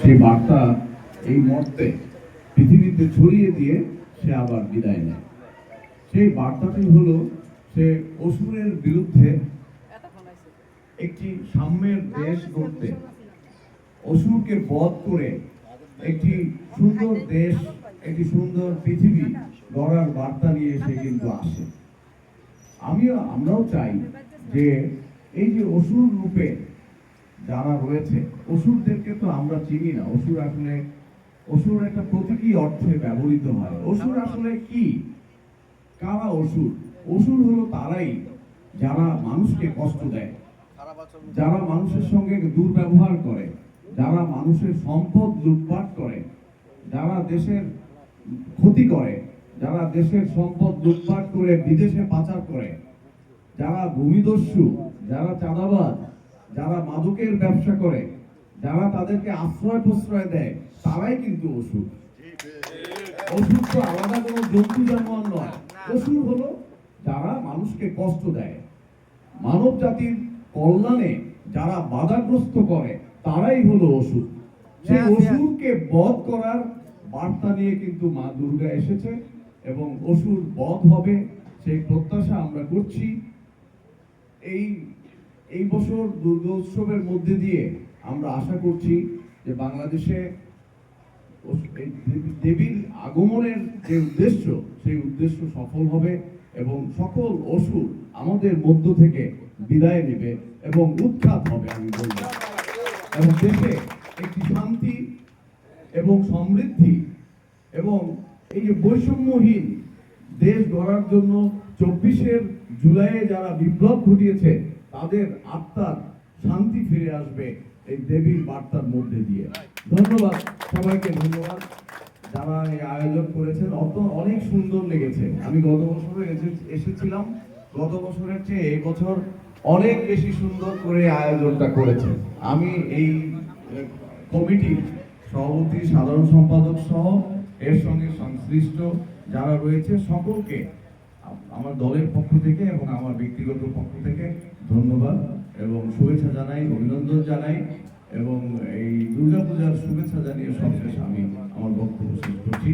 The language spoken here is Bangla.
সেই বার্তা এই মর্তে পৃথিবীতে ছড়িয়ে দিয়ে সে আবার বিদায় নেয়। সেই বার্তাটি হলো সে অসুরের বিরুদ্ধে একটি সাম্যের দেশ গড়তে, অসুরকে বধ করে একটি সুন্দর দেশ, একটি সুন্দর পৃথিবী গড়ার বার্তা নিয়ে সে কিন্তু আসে। আমিও, আমরাও চাই যে এই যে অসুর রূপে যারা রয়েছে অসুরদেরকে তো আমরা চিনি না। অসুর আসলে অসুর একটা প্রতীকী অর্থে ব্যবহৃত হয়। অসুর আসলে কি? কারা অসুর? অসুর হলো তারাই যারা মানুষকে কষ্ট দেয়। যারা মানুষের সঙ্গে দুর্ব্যবহার করে। যারা মানুষের সম্পদ লুটপাট করে। যারা দেশের ক্ষতি করে। যারা দেশের সম্পদ লুটপাট করে বিদেশে পাচার করে। যারা ভূমিদস্যু যারা চাঁদাবাজ যারা মাদকের ব্যবসা করে যারা তাদেরকে আশ্রয় প্রশ্রয় দেয় তারাই কিন্তু অসুর। অসুর তো আলাদা কোনো জন্তু জানোয়ার নয়। অসুর হলো যারা মানুষকে কষ্ট দেয়। মানব জাতির কল্যাণে যারা বাধাগ্রস্ত করে তারাই হলো অসুর। সেই অসুরকে বধ করার বার্তা নিয়ে কিন্তু মা দুর্গা এসেছে এবং অসুর বধ হবে। সেই প্রত্যাশা আমরা করছি। এই এই বছর দুর্গা উৎসবের মধ্যে দিয়ে আমরা আশা করছি যে বাংলাদেশে দেবীর আগমনের যে উদ্দেশ্য, সেই উদ্দেশ্য সফল হবে এবং সকল অসুর আমাদের মধ্য থেকে বিদায় নেবে এবং উৎখাত হবে, আমি বলব। এবং দেশে একটি শান্তি এবং সমৃদ্ধি এবং এই যে বৈষম্যহীন দেশ গড়ার জন্য চব্বিশের জুলাইয়ে যারা বিপ্লব ঘটিয়েছে তাদের আত্মার শান্তি ফিরে আসবে এই দেবীর বার্তার মধ্যে দিয়ে। ধন্যবাদ সবাইকে ধন্যবাদ। যারা এই আয়োজন করেছেন অত অনেক সুন্দর লেগেছে। আমি গত বছরে এসে- এসেছিলাম। গত বছরের চেয়ে এই বছর অনেক বেশি সুন্দর করে আয়োজনটা করেছে আমি এই আহ, কমিটির সভাপতি সাধারণ সম্পাদক সহ এর সঙ্গে সংশ্লিষ্ট যারা রয়েছে সকলকে আমার দলের পক্ষ থেকে এবং আমার ব্যক্তিগত পক্ষ থেকে ধন্যবাদ এবং শুভেচ্ছা জানাই, অভিনন্দন জানাই এবং এই দুর্গাপূজার শুভেচ্ছা জানিয়ে সবশেষ আমি আমার বক্তব্য শেষ করছি।